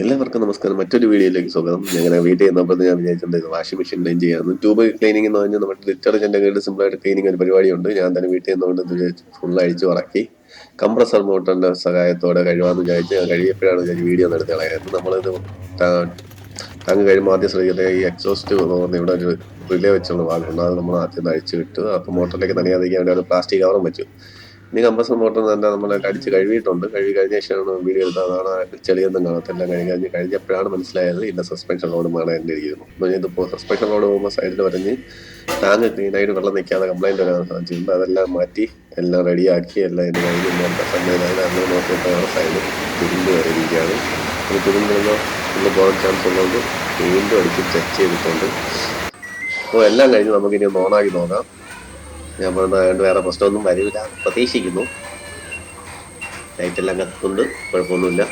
എല്ലാവർക്കും നമസ്കാരം. മറ്റൊരു വീഡിയോയിലേക്ക് സ്വാഗതം. ഞങ്ങനെ വീട്ടിൽ ചെന്നപ്പോൾ ഞാൻ വിചാരിച്ചിട്ടുണ്ട് വാഷിംഗ് മെഷീൻ ക്ലീൻ ചെയ്യാമെന്ന് ട്യൂബ് ക്ലീനിങ് എന്ന് പറഞ്ഞാൽ നമ്മുടെ ഡിറ്റർജന്റ് ആയിട്ട് സിമ്പിളായിട്ട് ക്ലീനിങ് ഒരു പരിപാടിയുണ്ട്. ഞാൻ തന്നെ വീട്ടിൽ നിന്നുകൊണ്ട് ഫുൾ അഴിച്ചു ഉറക്കി കംപ്രസർ മോട്ടറിന്റെ സഹായത്തോടെ കഴിവാന്ന് വിചാരിച്ച് ഞാൻ കഴിയപ്പോഴാണ് ഞാൻ വീഡിയോ ഒന്ന് എടുത്ത് കളയായത് നമ്മളിത് ടാങ്ക് കഴിയുമ്പോൾ ആദ്യം ശ്രദ്ധിക്കുന്നത് ഈ എക്സോസ്റ്റ് പോകുന്ന ഇവിടെ ഒരു റിലേ വെച്ചുള്ള ഭാഗമുണ്ട്. അത് നമ്മൾ ആദ്യം അഴിച്ചു വിട്ടു. അപ്പോൾ മോട്ടറിലേക്ക് നനയാതിരിക്കാൻ വേണ്ടി ഒരു പ്ലാസ്റ്റിക് കവറും വെച്ചു. ഇനി കംപ്രസർ മോട്ടം തന്നെ നമ്മൾ കടിച്ച് കഴുകിയിട്ടുണ്ട്. കഴുകി കഴിഞ്ഞ ശേഷമാണ് വീഡിയോ എടുത്തത്. അതാണ് ചെളിയൊന്നും കാണത്തില്ല. കഴുകി കഴിഞ്ഞ് കഴിഞ്ഞപ്പോഴാണ് മനസ്സിലായത് ഇതിന്റെ സസ്പെൻഷൻ റോഡുമാണ് എന്റെ ഇരിക്കുന്നു ഇതിപ്പോൾ സസ്പെൻഷൻ റോഡ് പോകുമ്പോൾ സൈഡിൽ വരഞ്ഞ് ടാങ്ക് ക്ലീനായിട്ട് വെള്ളം നിൽക്കാതെ കംപ്ലൈന്റ് വരാൻ സാധിച്ചിട്ടുണ്ട് അതെല്ലാം മാറ്റി എല്ലാം റെഡിയാക്കി എല്ലാം ഇതിന് കഴിഞ്ഞ് സംവിധാനം അങ്ങനെ നോക്കിയിട്ടാണ് സൈഡിൽ തുരുമ്പ് വരെയിരിക്കുകയാണ് ഒരു തുരുമ്പ് ഒന്ന് പോകാൻ ചാൻസ് ഉള്ളതുകൊണ്ട് വീണ്ടും അടിച്ച് ചെക്ക് ചെയ്തിട്ടുണ്ട്. അപ്പോൾ എല്ലാം കഴിഞ്ഞ് നമുക്കിനി ഒന്ന് ഓണാക്കി നോക്കാം. ഞാൻ പറഞ്ഞതുകൊണ്ട് വേറെ പ്രശ്നമൊന്നും വരില്ല. പ്രതീക്ഷിക്കുന്നു. ലൈറ്റെല്ലാം കത്തുന്നുണ്ട്. കുഴപ്പമൊന്നുമില്ല.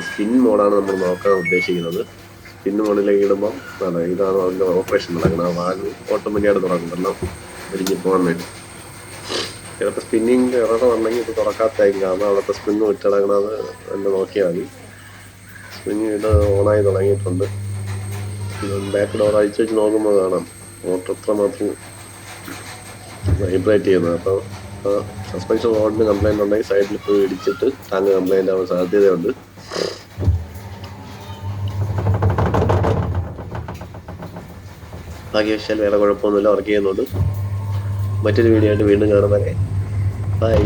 സ്പിൻ മോഡാണ് നമ്മൾ നോക്കാൻ ഉദ്ദേശിക്കുന്നത്. സ്പിൻ മോഡിലേക്ക് ഇടുമ്പോൾ അതാണ് ഇതാണ് അതിന്റെ ഓപ്പറേഷൻ നടക്കുന്നത്. ആ വാൽവ് ഓട്ടോമാറ്റിക്കായിട്ട് തുറക്കും. കാരണം ഒരുങ്ങി പോകാൻ വേണ്ടി. ചിലപ്പോൾ സ്പിന്നിങ് എറർ ഉണ്ടെങ്കിൽ ഇത് തുറക്കാത്തായിരിക്കും കാരണം അവിടുത്തെ സ്പിന്ന് വിട്ടിടങ്ങണത് എന്ന് നോക്കിയാൽ മതി. സ്പിന്ന് ഇത് ഓണായി തുടങ്ങിയിട്ടുണ്ട്. ബാക്ക് ഡോർ അഴിച്ചു വെച്ച് നോക്കുമ്പോൾ കാണാം. മോട്ടർ എത്ര മാത്രം വൈബ്രേറ്റ് ചെയ്യുന്നത് അപ്പോൾ സസ്പെൻഷൻ റോഡിന് കംപ്ലൈന്റ് ഉണ്ടെങ്കിൽ സൈഡിൽ പോയി ഇടിച്ചിട്ട് ടാങ്ക് കംപ്ലൈന്റ് ആവാൻ സാധ്യതയുണ്ട്. ഭാഗ്യവശാൽ വേറെ കുഴപ്പമൊന്നുമില്ല. വർക്ക് ചെയ്യുന്നുണ്ട്. മറ്റൊരു വീഡിയോ ആയിട്ട് വീണ്ടും കാണുന്നവരെ ബൈ